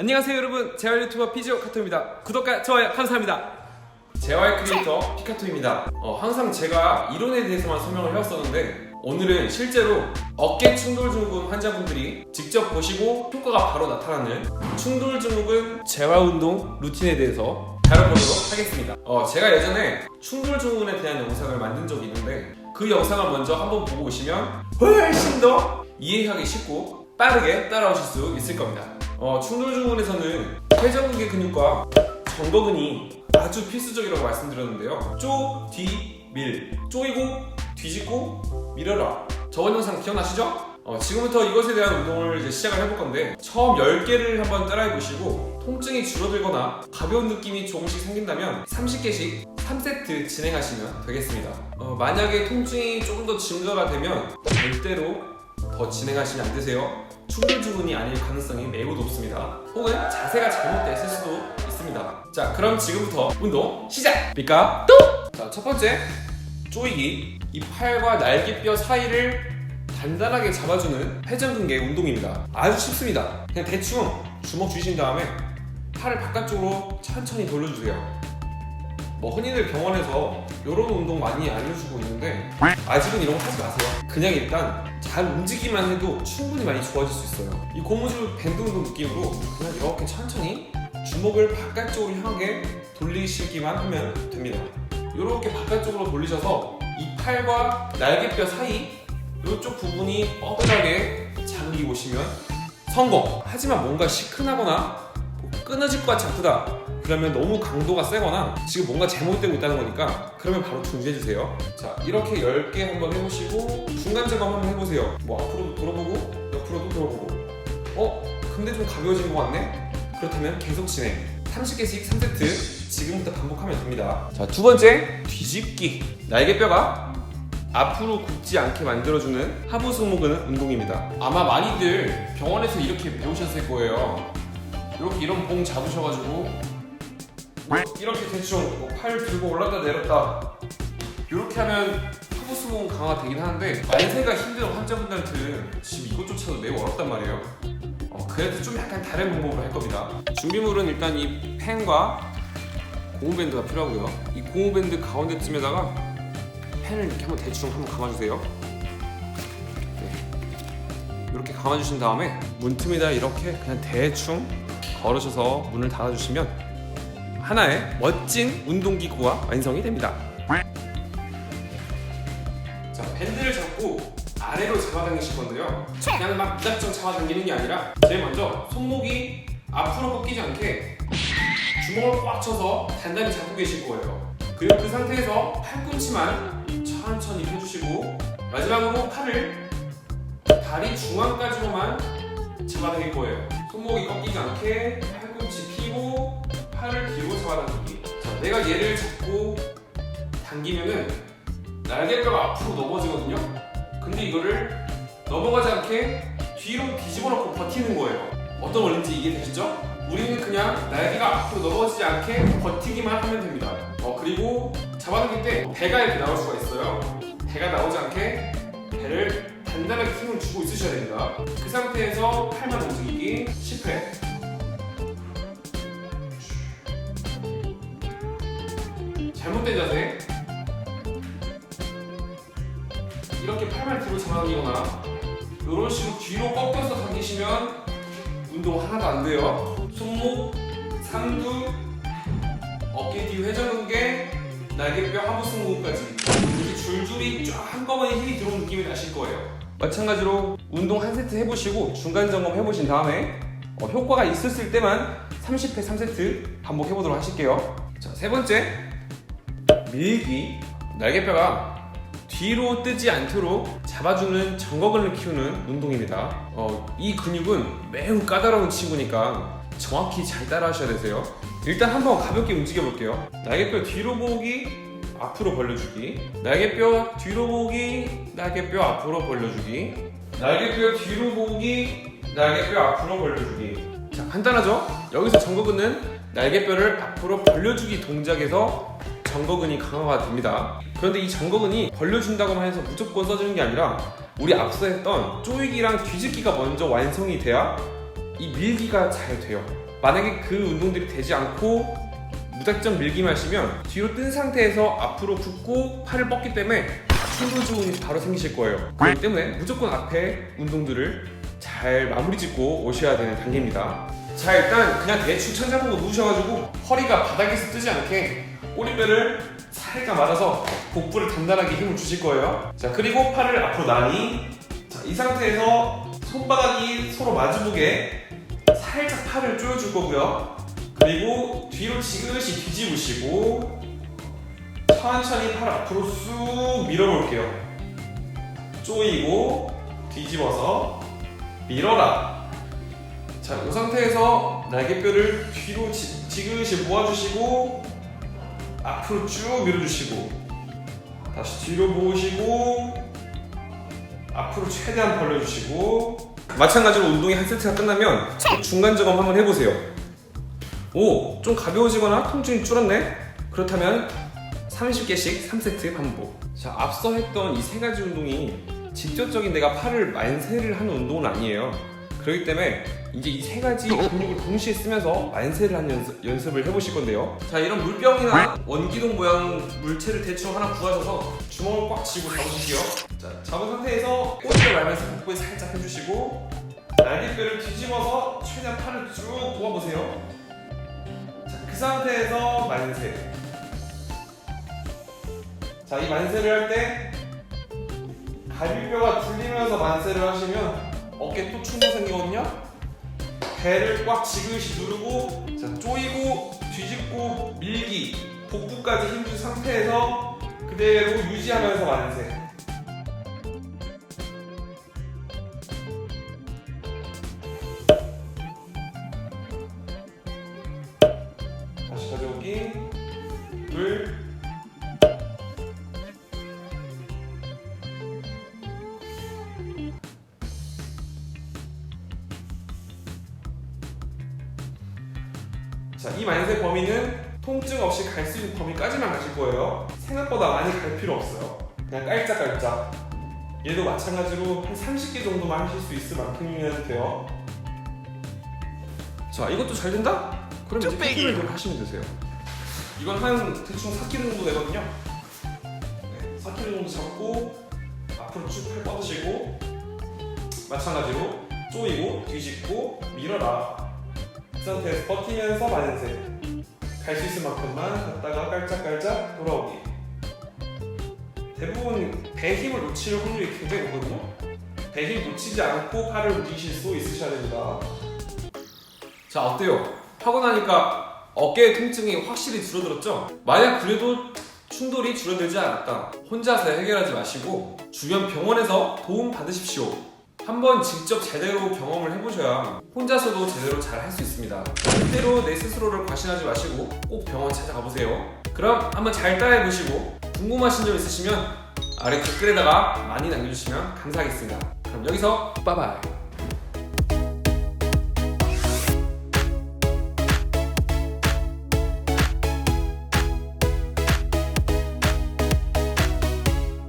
안녕하세요 여러분. 재활 유튜버 피지오 카토입니다. 구독과 좋아요 감사합니다. 재활 크리에이터 피카토입니다. 어, 항상 제가 이론에 대해서만 설명을 해왔었는데 오늘은 실제로 어깨 충돌 증후군 환자분들이 직접 보시고 효과가 바로 나타나는 충돌 증후군 재활 운동 루틴에 대해서 다뤄보도록 하겠습니다. 어, 제가 예전에 충돌 증후군에 대한 영상을 만든 적이 있는데 그 영상을 먼저 한번 보고 오시면 훨씬 더 이해하기 쉽고 빠르게 따라오실 수 있을 겁니다. 어, 충돌 증후군에서는 회전근개 근육과 정거근이 아주 필수적이라고 말씀드렸는데요. 쪼, 뒤, 밀. 쪼이고, 뒤집고, 밀어라. 저번 영상 기억나시죠? 어, 지금부터 이것에 대한 운동을 이제 시작을 해볼 건데 처음 10개를 한번 따라해 보시고 통증이 줄어들거나 가벼운 느낌이 조금씩 생긴다면 30개씩 3세트 진행하시면 되겠습니다. 어, 만약에 통증이 조금 더 증가가 되면 절대로 더 진행하시면 안 되세요. 충돌 증후군이 아닐 가능성이 매우 높습니다. 혹은 자세가 잘못됐을 수도 있습니다. 자, 그럼 지금부터 운동 시작! 삐까 또! 자, 첫 번째 쪼이기. 이 팔과 날개뼈 사이를 단단하게 잡아주는 회전근개 운동입니다. 아주 쉽습니다. 그냥 대충 주먹 주신 다음에 팔을 바깥쪽으로 천천히 돌려주세요. 뭐 흔히들 병원에서 이런 운동 많이 알려주고 있는데 아직은 이런 거 하지 마세요. 그냥 일단 잘 움직이기만 해도 충분히 많이 좋아질 수 있어요. 이 고무줄 밴드 운동 느낌으로 그냥 이렇게 천천히 주먹을 바깥쪽으로 향하게 돌리시기만 하면 됩니다. 이렇게 바깥쪽으로 돌리셔서 이 팔과 날개뼈 사이 이쪽 부분이 뻣뻣하게 잠기고 오시면 성공! 하지만 뭔가 시큰하거나 뭐 끊어질 것 같이 아프다 그러면 너무 강도가 세거나 지금 뭔가 잘못되고 있다는 거니까 그러면 바로 중지해주세요 자 이렇게 10개 한번 해보시고 중간 점검 한번 해보세요 뭐 앞으로도 돌아보고 옆으로도 돌아보고 어? 근데 좀 가벼워진 것 같네? 그렇다면 계속 진행 30개씩 3세트 지금부터 반복하면 됩니다 자 두 번째 뒤집기 날개뼈가 앞으로 굽지 않게 만들어주는 하부 승모근 운동입니다. 아마 많이들 병원에서 이렇게 배우셨을 거예요. 이렇게 이런 봉 잡으셔가지고 이렇게 대충 뭐 팔 들고 올랐다 내렸다 이렇게 하면 하부 승모근 강화가 되긴 하는데 만세가 힘든 환자분들한테는 지금 이것조차도 매우 어렵단 말이에요. 어, 그래도 좀 약간 다른 방법으로 할 겁니다. 준비물은 일단 이 펜과 고무밴드가 필요하고요. 이 고무밴드 가운데쯤에다가 펜을 이렇게 한번 대충 한번 감아주세요. 네. 이렇게 감아주신 다음에 문틈에다 이렇게 그냥 대충 걸으셔서 문을 닫아주시면 하나의 멋진 운동기구가 완성이 됩니다. 자, 밴드를 잡고 아래로 잡아당기실 건데요. 그냥 막 무작정 잡아당기는 게 아니라 제일 먼저 손목이 앞으로 꺾이지 않게 주먹을 꽉 쳐서 단단히 잡고 계실 거예요. 그리고 그 상태에서 팔꿈치만 천천히 펴주시고 마지막으로 팔을 다리 중앙까지로만 잡아당길 거예요. 손목이 꺾이지 않게 팔꿈치 펴고 팔을 뒤로 잡아당기기. 자, 내가 얘를 잡고 당기면은 날개뼈가 앞으로 넘어지거든요. 근데 이거를 넘어가지 않게 뒤로 뒤집어 놓고 버티는 거예요. 어떤 원리인지 이해되시죠? 우리는 그냥 날개가 앞으로 넘어지지 않게 버티기만 하면 됩니다. 어, 그리고 잡아당길 때 배가 이렇게 나올 수가 있어요. 배가 나오지 않게 배를 단단하게 힘을 주고 있으셔야 됩니다. 그 상태에서 팔만 움직이기 10회. 잘못된 자세. 이렇게 팔만 뒤로 잡아당기거나 이런 식으로 뒤로 꺾여서 당기시면 운동 하나도 안 돼요. 손목, 상두, 어깨 뒤 회전근개, 날개뼈 하부 승모근까지 이렇게 줄줄이 쫙 한꺼번에 힘이 들어온 느낌이 나실 거예요. 마찬가지로 운동 한 세트 해보시고 중간 점검 해보신 다음에 어, 효과가 있었을 때만 30회 3세트 반복해보도록 하실게요. 자, 세 번째 밀기 날개뼈가 뒤로 뜨지 않도록 잡아주는 정거근을 키우는 운동입니다. 어, 이 근육은 매우 까다로운 친구니까 정확히 잘 따라 하셔야 되세요. 일단 한번 가볍게 움직여 볼게요. 날개뼈 뒤로 보기, 앞으로 벌려주기. 날개뼈 뒤로 보기, 날개뼈 앞으로 벌려주기. 날개뼈 뒤로 보기, 날개뼈 앞으로 벌려주기. 자, 간단하죠? 여기서 정거근은 날개뼈를 앞으로 벌려주기 동작에서 정거근이 강화가 됩니다. 그런데 이 정거근이 벌려준다고만 해서 무조건 써주는 게 아니라 우리 앞서 했던 쪼이기랑 뒤집기가 먼저 완성이 돼야 이 밀기가 잘 돼요. 만약에 그 운동들이 되지 않고 무작정 밀기만 하시면 뒤로 뜬 상태에서 앞으로 붓고 팔을 뻗기 때문에 충돌 지원이 바로 생기실 거예요. 그렇기 때문에 무조건 앞에 운동들을 잘 마무리 짓고 오셔야 되는 단계입니다. 자 일단 그냥 대충 천장 보고 누우셔가지고 허리가 바닥에서 뜨지 않게 꼬리뼈를 살짝 맞아서 복부를 단단하게 힘을 주실 거예요. 자 그리고 팔을 앞으로 나니 자, 이 상태에서 손바닥이 서로 마주보게 살짝 팔을 조여줄 거고요. 그리고 뒤로 지그시 뒤집으시고 천천히 팔 앞으로 쑥 밀어볼게요. 조이고 뒤집어서 밀어라. 자, 이 상태에서 날개뼈를 뒤로 지, 지그시 모아주시고 앞으로 쭉 밀어주시고 다시 뒤로 모으시고 앞으로 최대한 벌려주시고 마찬가지로 운동이 한 세트가 끝나면 중간 점검 한번 해보세요. 오, 좀 가벼워지거나 통증이 줄었네? 그렇다면 30개씩 3세트 반복. 자, 앞서 했던 이 세 가지 운동이 직접적인 내가 팔을 만세를 하는 운동은 아니에요. 그렇기 때문에 이제 이 세 가지 근육을 동시에 쓰면서 만세를 하는 연습, 연습을 해보실 건데요. 자, 이런 물병이나 원기둥 모양 물체를 대충 하나 구하셔서 주먹을 꽉 쥐고 잡으실게요. 자, 잡은 상태에서 꼬리를 말면서 복부에 살짝 해주시고 날개뼈를 뒤집어서 최대한 팔을 쭉 모아보세요. 자, 그 상태에서 만세. 자, 이 만세를 할 때 갈비뼈가 들리면서 만세를 하시면 어깨 또 충동 생기거든요. 배를 꽉 지그시 누르고 자, 조이고 뒤집고 밀기 복부까지 힘준 상태에서 그대로 유지하면서 만세. 다시 가져오기 둘 만세 범위는 통증 없이 갈 수 있는 범위까지만 가실 거예요. 생각보다 많이 갈 필요 없어요. 그냥 깔짝깔짝. 얘도 마찬가지로 한 30개 정도만 하실 수 있을 만큼이면 돼요. 자, 이것도 잘 된다? 그럼 이제 뚝배기. PT를 하시면 되세요. 이건 한 대충 4kg 정도 되거든요. 네, 4kg 정도 잡고 앞으로 쭉 팔 뻗으시고 마찬가지로 조이고 뒤집고 밀어라. 그 상태에서 버티면서 만세. 갈 수 있을 만큼만 갔다가 깔짝깔짝 돌아오기. 대부분 배 힘을 놓칠 확률이 굉장히 높거든요. 배 힘 놓치지 않고 팔을 움직이실 수 있으셔야 됩니다. 자 어때요? 하고 나니까 어깨 통증이 확실히 줄어들었죠? 만약 그래도 충돌이 줄어들지 않았다. 혼자서 해결하지 마시고 주변 병원에서 도움 받으십시오. 한번 직접 제대로 경험을 해보셔야 혼자서도 제대로 잘 할 수 있습니다. 절대로 내 스스로를 과신하지 마시고 꼭 병원 찾아가 보세요. 그럼 한번 잘 따라해 보시고 궁금하신 점 있으시면 아래 댓글에다가 많이 남겨주시면 감사하겠습니다. 그럼 여기서 빠바이.